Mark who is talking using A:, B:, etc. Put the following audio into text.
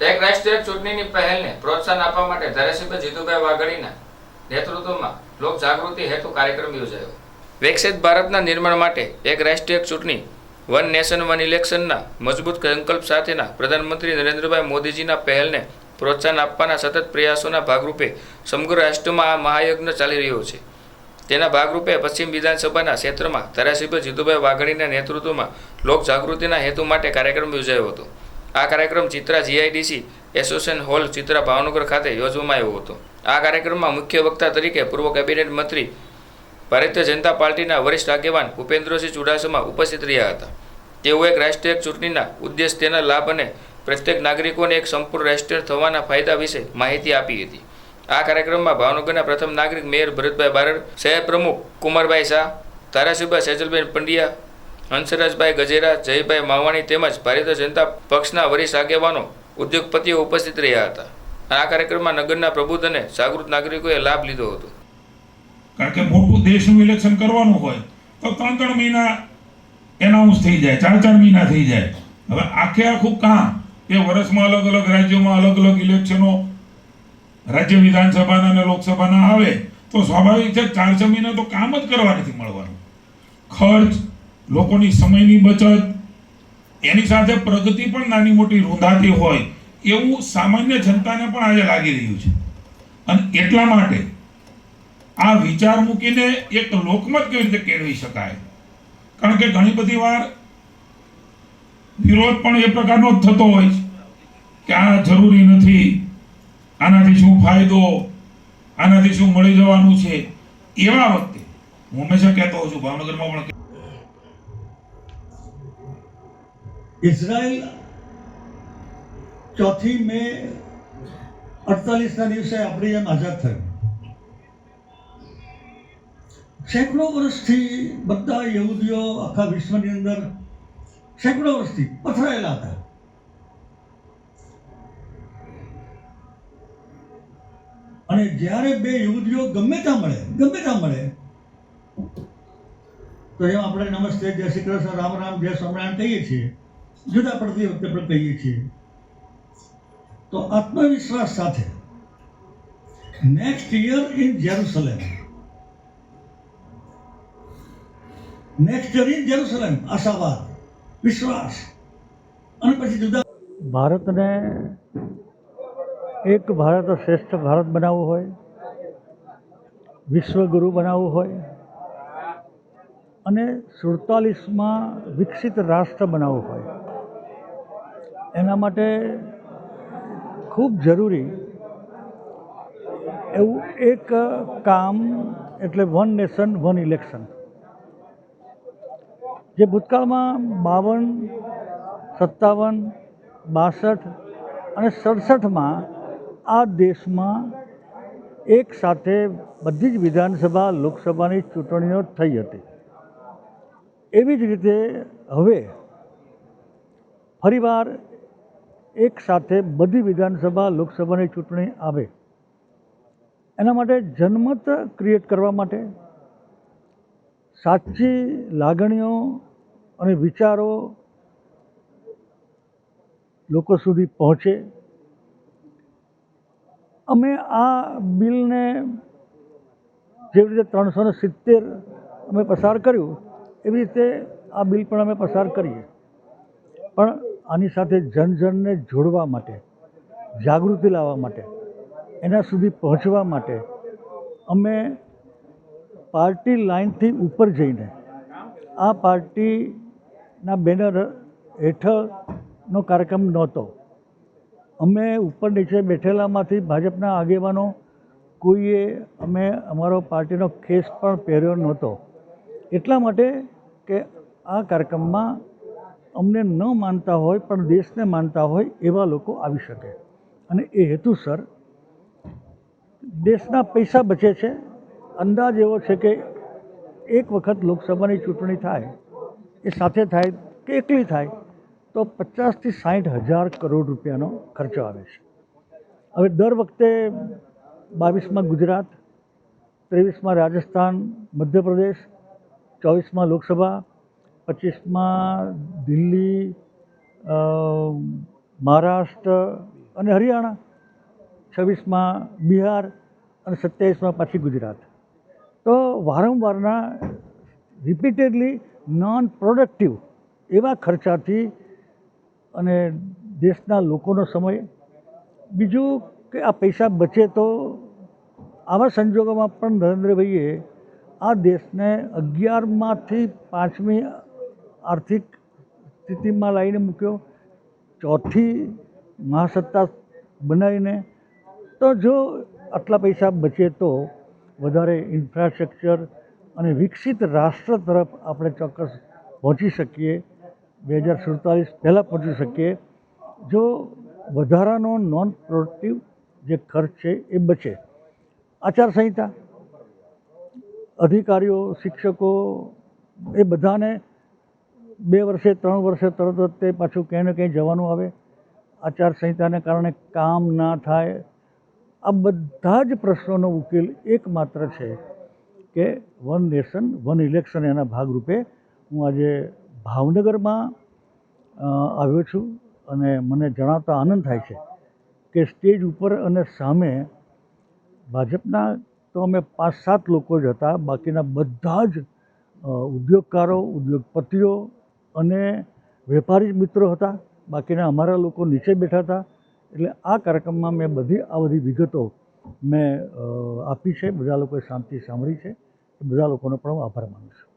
A: એક રાષ્ટ્રીય ચૂંટણીની પહેલને પ્રોત્સાહન આપવા માટે ધારાસભ્ય જીતુભાઈ વાઘાણીના નેતૃત્વમાં લોક જાગૃતિ હેતુ કાર્યક્રમ યોજાયો. વિકસિત ભારતના નિર્માણ માટે એક રાષ્ટ્રીય ચૂંટણી, વન નેશન, વન ઇલેક્શનના મજબૂત સંકલ્પ સાથેના પ્રધાનમંત્રી નરેન્દ્રભાઈ મોદીજીના પહેલને પ્રોત્સાહન આપવાના સતત પ્રયાસોના ભાગરૂપે સમગ્ર રાષ્ટ્રમાં આ મહાયજ્ઞ ચાલી રહ્યો છે. તેના ભાગરૂપે પશ્ચિમ વિધાનસભાના ક્ષેત્રમાં ધારાસભ્ય જીતુભાઈ વાઘાણીના નેતૃત્વમાં લોક જાગૃતિના હેતુ માટે કાર્યક્રમ યોજાયો હતો. આ કાર્યક્રમ Chitra GIDC association hall Chitra Bhavnagar ખાતે યોજવામાં આવ્યો હતો. આ કાર્યક્રમમાં મુખ્ય વક્તા તરીકે પૂર્વ કેબિનેટ મંત્રી, ભારતીય જનતા પાર્ટીના વરિષ્ઠ આગેવાન ભૂપેન્દ્રસિંહ ચુડાસમા ઉપસ્થિત રહ્યા હતા. તેઓ એક રાષ્ટ્રીય ચૂંટણીના ઉદ્દેશ તેના લાભ અને પ્રત્યેક નાગરિકોને એક સંપૂર્ણ રાષ્ટ્રીય થવાના ફાયદા વિશે માહિતી આપી હતી. આ કાર્યક્રમમાં ભાવનગરના પ્રથમ નાગરિક મેયર ભરતભાઈ બારડ, શહેર પ્રમુખ કુમારભાઈ શાહ, ધારાસભ્ય સેજલબેન પંડ્યા હંસરાજભાઈ ગજેરા, જયભાઈ માવાણી તેમજ ભારતીય જનતા પક્ષના વરિષ્ઠ આગેવાનો, ઉદ્યોગપતિઓ ઉપસ્થિત રહ્યા હતા. આ કાર્યક્રમમાં નગરના પ્રબુદ્ધ અને જાગૃત નાગરિકોએ લાભ લીધો હતો.
B: કારણ કે મોટું દેશનું ઇલેક્શન કરવાનું હોય, તો ત્રણ ત્રણ મહિના એનાઉન્સ થઈ જાય, ચાર ચાર મહિના થઈ જાય. હવે આખે આખું કામ એ વર્ષમાં અલગ અલગ રાજ્યોમાં અલગ અલગ ઇલેક્શનો રાજ્ય વિધાનસભાના અને લોકસભાના આવે, તો સ્વાભાવિક છે ચાર છ મહિના તો કામ જ કરવા નથી મળવાનું. ખર્ચ લોકોની સમયની બચત, એની સાથે પ્રગતિ પણ નાની મોટી રૂંધાતી હોય, એવું સામાન્ય જનતાને પણ આજે લાગી રહ્યું છે. અને એટલા માટે આ વિચાર મૂકીને એક લોકમત કેવી રીતે કેળવી શકાય? કારણ કે ઘણી બધી વાર વિરોધ પણ એ પ્રકારનો જ થતો હોય છે કે આ જરૂરી નથી, આનાથી શું ફાયદો, આનાથી શું મળી જવાનું છે, એવા વખતે હું હંમેશા કહેતો હોઉં છું, ભાવનગરમાં પણ
C: ઇઝરાયલ ચોથી મે અડતાલીસના દિવસે આપણી એમ આઝાદ થયું. સેંકડો વર્ષથી બધા યહૂદીઓ આખા વિશ્વની અંદર સેંકડો વર્ષથી પથરાયેલા હતા. અને જ્યારે બે યહૂદીઓ ગમે ત્યાં મળે, ગમે ત્યાં મળે, તો એમ આપણે નમસ્તે, જય શ્રી કૃષ્ણ, રામ રામ, જય સ્વામિનારાયણ કહીએ છીએ. જુદા પડતી વખતે પણ કહીએ છીએ. તો આત્મવિશ્વાસ સાથે next year in Jerusalem next year in Jerusalem આશાવાદ, વિશ્વાસ. અને પછી જુદા ભારતને એક ભારત શ્રેષ્ઠ ભારત બનાવવું હોય, વિશ્વગુરુ બનાવવું હોય, અને સુડતાલીસમાં વિકસિત રાષ્ટ્ર બનાવવું હોય. એના માટે ખૂબ જરૂરી એવું એક કામ એટલે વન નેશન, વન ઇલેક્શન. જે ભૂતકાળમાં બાવન, સત્તાવન, બાસઠ અને સડસઠમાં આ દેશમાં એક સાથે બધી જ વિધાનસભા, લોકસભાની ચૂંટણીઓ થઈ હતી. એવી જ રીતે હવે ફરીવાર એક સાથે બધી વિધાનસભા, લોકસભાની ચૂંટણી આવે. એના માટે જનમત ક્રિએટ કરવા માટે સાચી લાગણીઓ અને વિચારો લોકો સુધી પહોંચે. અમે આ બિલને જેવી રીતે ત્રણસો ને સિત્તેર અમે પસાર કર્યું, એવી રીતે આ બિલ પણ અમે પસાર કરીએ. પણ આની સાથે જનજનને જોડવા માટે, જાગૃતિ લાવવા માટે, એના સુધી પહોંચવા માટે અમે પાર્ટી લાઇનથી ઉપર જઈને આ પાર્ટીના બેનર હેઠળનો કાર્યક્રમ નહોતો. અમે ઉપર નીચે બેઠેલામાંથી ભાજપના આગેવાનો, કોઈએ અમે અમારો પાર્ટીનો કેસ પણ પહેર્યો નહોતો. એટલા માટે કે આ કાર્યક્રમમાં અમને ન માનતા હોય પણ દેશને માનતા હોય એવા લોકો આવી શકે. અને એ હેતુસર દેશના પૈસા બચે છે. અંદાજ એવો છે કે એક વખત લોકસભાની ચૂંટણી થાય, એ સાથે થાય કે એકલી થાય, તો પચાસથી સાઠ હજાર કરોડ રૂપિયાનો ખર્ચો આવે છે. હવે દર વખતે બાવીસમાં ગુજરાત, ત્રેવીસમાં રાજસ્થાન, મધ્યપ્રદેશ, ચોવીસમાં લોકસભા પચીસમાં દિલ્હી મહારાષ્ટ્ર અને હરિયાણા, છવ્વીસમાં બિહાર અને સત્યાવીસમાં પાછી ગુજરાત. તો વારંવારના રિપીટેડલી નોન પ્રોડક્ટિવ એવા ખર્ચાથી અને દેશના લોકોનો સમય. બીજું કે આ પૈસા બચે તો આવા સંજોગોમાં પણ નરેન્દ્રભાઈએ આ દેશને અગિયારમાંથી પાંચમી આર્થિક સ્થિતિમાં લાવીને મૂક્યો. ચોથી મહાસત્તા બનાવીને તો જો આટલા પૈસા બચે તો વધારે ઇન્ફ્રાસ્ટ્રક્ચર અને વિકસિત રાષ્ટ્ર તરફ આપણે ચોક્કસ પહોંચી શકીએ. બે હજાર સુડતાલીસ પહેલાં પહોંચી શકીએ. જો વધારાનો નોન પ્રોડક્ટિવ જે ખર્ચ છે એ બચે. આચારસંહિતા, અધિકારીઓ, શિક્ષકો એ બધાને બે વર્ષે, ત્રણ વર્ષે તરત જ તે પાછું ક્યાંય ને ક્યાંય જવાનું આવે. આચારસંહિતાને કારણે કામ ના થાય. આ બધા જ પ્રશ્નોનો ઉકેલ એકમાત્ર છે કે વન નેશન, વન ઇલેક્શન એના ભાગરૂપે હું આજે ભાવનગરમાં આવ્યો છું અને મને જણાવતા આનંદ થાય છે કે સ્ટેજ ઉપર અને સામે ભાજપના તો અમે પાંચ સાત લોકો જ હતા. બાકીના બધા જ ઉદ્યોગકારો, ઉદ્યોગપતિઓ અને વેપારી મિત્રો હતા, બાકીના અમારા લોકો નીચે બેઠા હતા. એટલે આ કાર્યક્રમમાં મેં બધી, આ બધી વિગતો મેં આપી છે. બધા લોકોએ શાંતિ સાંભળી છે. બધા લોકોનો પણ હું આભાર માનું છું.